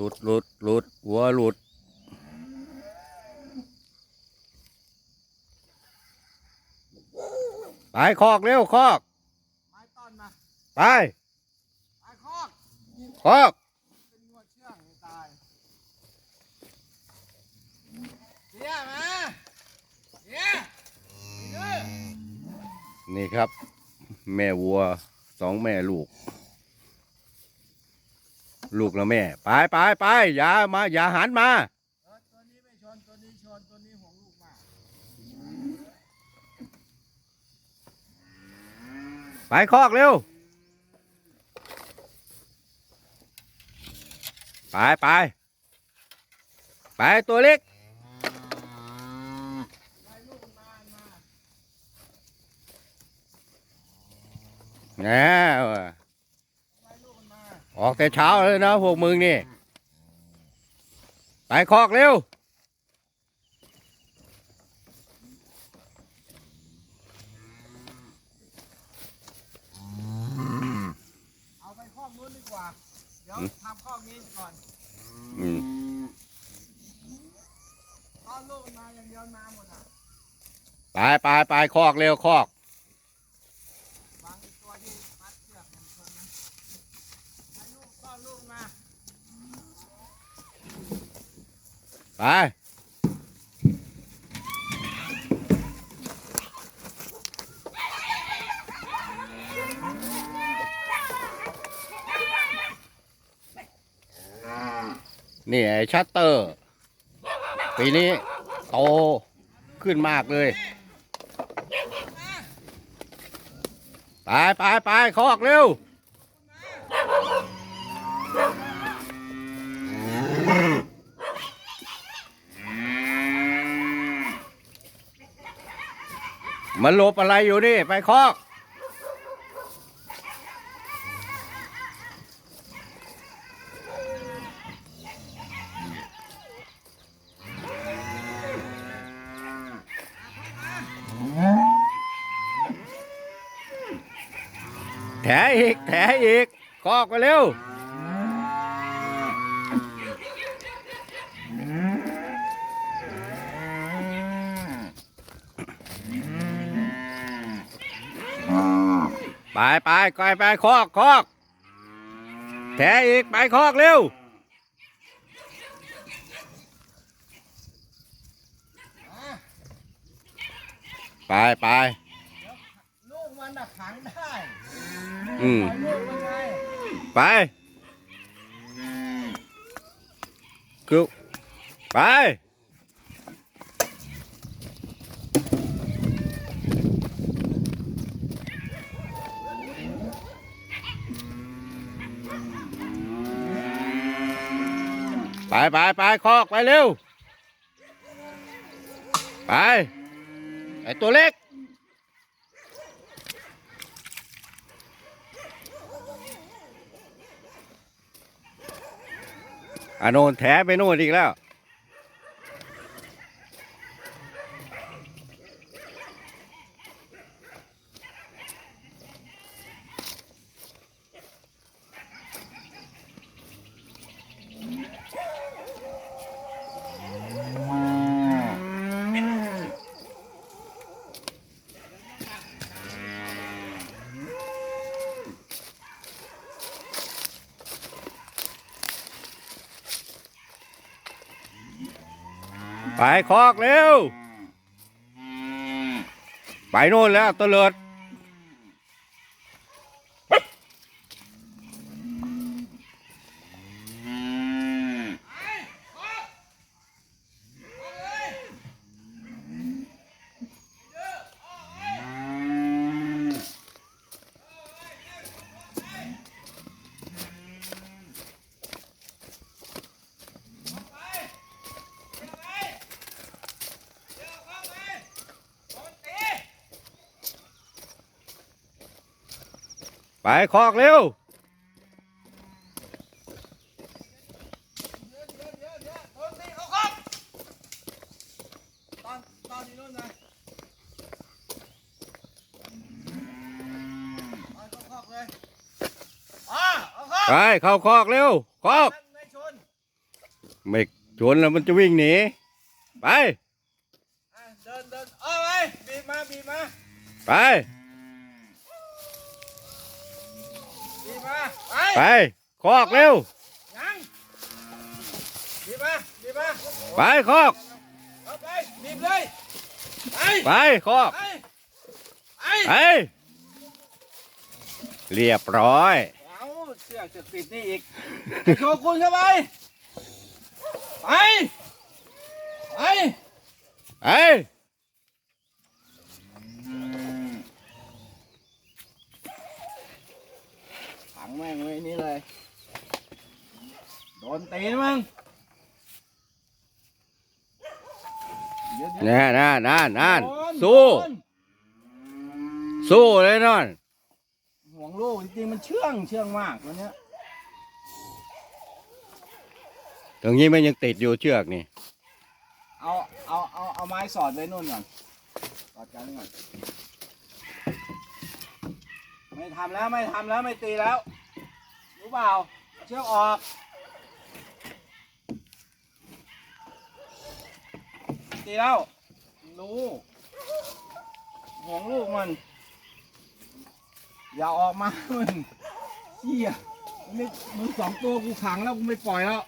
หลุดหลุดหลุดหัวหลุดไปคอกเร็วคอกไม้ต้อนมาไปไม้คอกคอกเป็นงวดเชื่องให้ตายเสียมาเสียเด้อนี่ครับ แม่วัวสองแม่ลูก ลูกแล้วแม่ ไปไปไปอย่ามาอย่าหันมาเออตัวนี้ไม่ชนตัวนี้ชนตัวนี้ห่วงลูกมาไปคอกเร็วไปไปไปตัวเล็กไปลูกมามาแหน่ ออกแต่เช้าเลยนะพวกมึงนี่ ไปคอกเร็ว เอาไปคอกนู้นดีกว่า เดี๋ยวทำคอกนี้ก่อนอืมเอาลูกมาอย่างเดียวน้ำหมดอะ ไปไปไปคอกเร็วคอก วางอีกตัวที่มัดเชือกมันชนนะให้ลูกต้อนลูกมา ไป นี่ไอ้ชัตเตอร์ ปีนี้โตขึ้นมากเลย ไปไปไปคอกเร็ว มันหลบอะไรอยู่นี่ ไปคอกแถอีกแถอีกคอกไปเร็ว ไปไปไปไปคอกคอกแถอีกไปคอกเร็วไปไปลูกมันน่ะขังได้อืมไงไปคือไป ไปไปไปคอกไปเร็ว ไป ไอตัวเล็ก อาโนนแถไปโน่นอีกแล้ว ไปคอกเร็ว ไปโน่นแล้วตะเลิด ไปคอกเร็ว เดี๋ยวเดี๋ยวเดี๋ยวเดี๋ยวตัวนี้เขาครับตอนตอนนี้นู่นนะเอาเข้าคอกเลย อ่าเอาเข้าไปเข้าคอกเร็วคอกไม่ชนชนแล้วมันจะวิ่งหนีไปเดินเดินเอาไปบีบมาบีบมาไป บีบมา ไปไปคอกเร็วยังบีบมาบีบมาไปคอกเอาไปบีบเลยไปไปคอกไปไปไปเรียบร้อยเอาเสื้อจะปิดนี่อีกโชว์คุณเข้าไปไปไปไป ขังแม่งไว้นี่เลยโด นตีนมึงเดี๋ยวเดี๋ยวน่าน่าน่าน่าโดนสู้โดนสู้เลยนอนห่วงลูกจริงๆมันเชื่องเชื่องมากวันเนี้ยตรงนี้มันยังติดอยู่เชือกนี่ เอาเอาเอาเอาไม้สอดไว้นู่นก่อนสอดกันไว้ก่อนไม่ทำแล้วไม่ทำแล้วไม่ตีแล้วรู้เปล่าเชือกออกีแล้ว รู้ห่วงลูกมัน อย่าออกมามึงเฮียมึงสองตัวกูขังแล้วกูไม่ปล่อยแล้ว